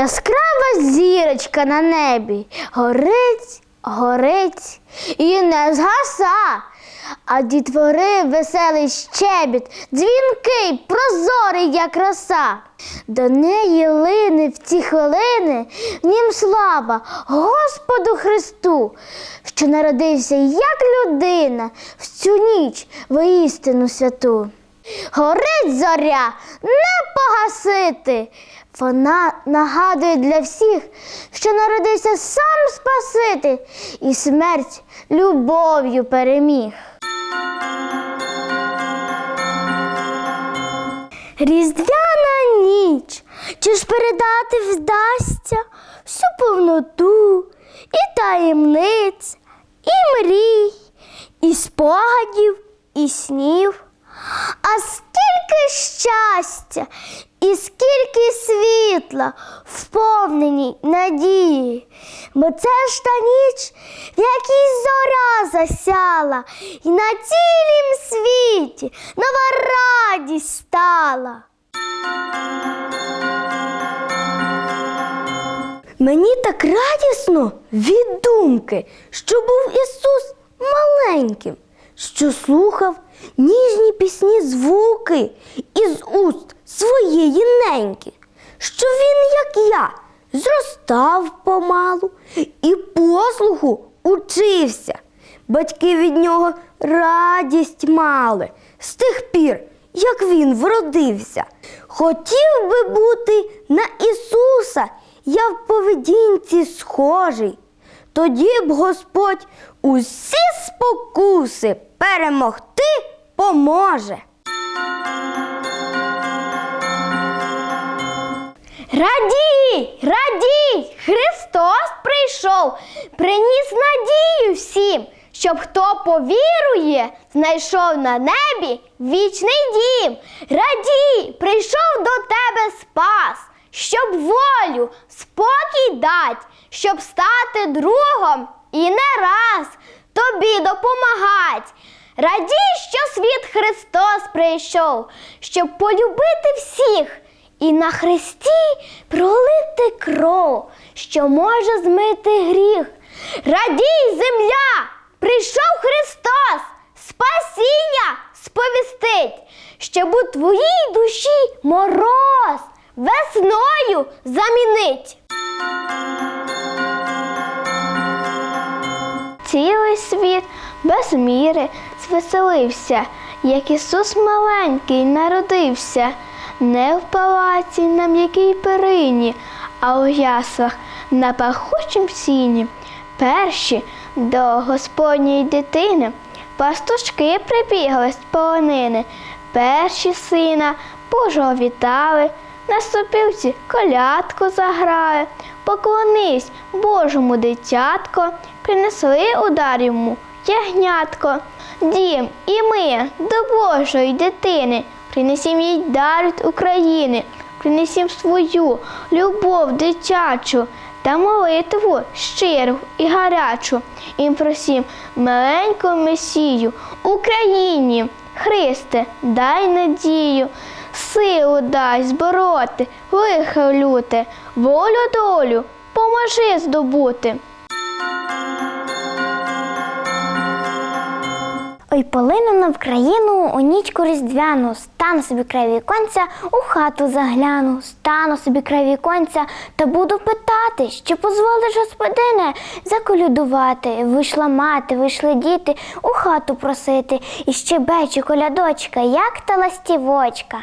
Яскрава зірочка на небі горить, горить і не згаса. А дітвори веселий щебіт, дзвінкий, прозорий, як роса. До неї лине в ці хвилини в нім слава Господу Христу, що народився як людина в цю ніч воістину святу. Горить зоря, не погасити. Вона нагадує для всіх, що народився сам Спаситель і смерть любов'ю переміг. Різдвяна ніч, чи ж передати вдасться всю повноту і таємниць, і мрій, і спогадів, і снів. А скільки щастя світла в повненій надії. Бо це ж та ніч, в якій зоря засяла, і на цілім світі нова радість стала. Мені так радісно від думки, що був Ісус маленьким, що слухав ніжні пісні звуки із уст своєї неньки, що він, як я, зростав помалу і послуху учився. Батьки від нього радість мали з тих пір, як він вродився. Хотів би бути на Ісуса, я в поведінці схожий. Тоді б Господь усі спокуси перемогти поможе. Радій, радій! Христос прийшов, приніс надію всім, щоб хто повірує, знайшов на небі вічний дім. Радій, прийшов до тебе спас, щоб волю, спокій дать, щоб стати другом і не раз тобі допомагать. Радій, що світ Христос прийшов, щоб полюбити всіх і на хресті пролити кров, що може змити гріх. Радій, земля! Прийшов Христос, спасіння сповістить, щоб у твоїй душі мороз весною замінить. Цілий світ без міри звеселився, як Ісус маленький народився, не в палаці на м'якій перині, а у яслах на пахучім сіні. Перші до Господньої дитини пастушки прибігли з полонини, перші сина Божого вітали, на сопілці колядку заграли, поклонись Божому дитятко, принесли удар йому ягнятко. Дім і ми до Божої дитини, принесім їй дар від України, принесім свою любов дитячу та молитву щиру і гарячу. І просім маленьку Месію Україні, Христе, дай надію, силу дай збороти, лихо люте, волю долю, поможи здобути. Ой, полину в країну у нічку різдвяну, стану собі край віконця, у хату загляну, стану собі край віконця та буду питати, що позволиш, господине, заколюдувати. Вийшла мати, вийшли діти, у хату просити, і ще бечі колядочка, як та ластівочка.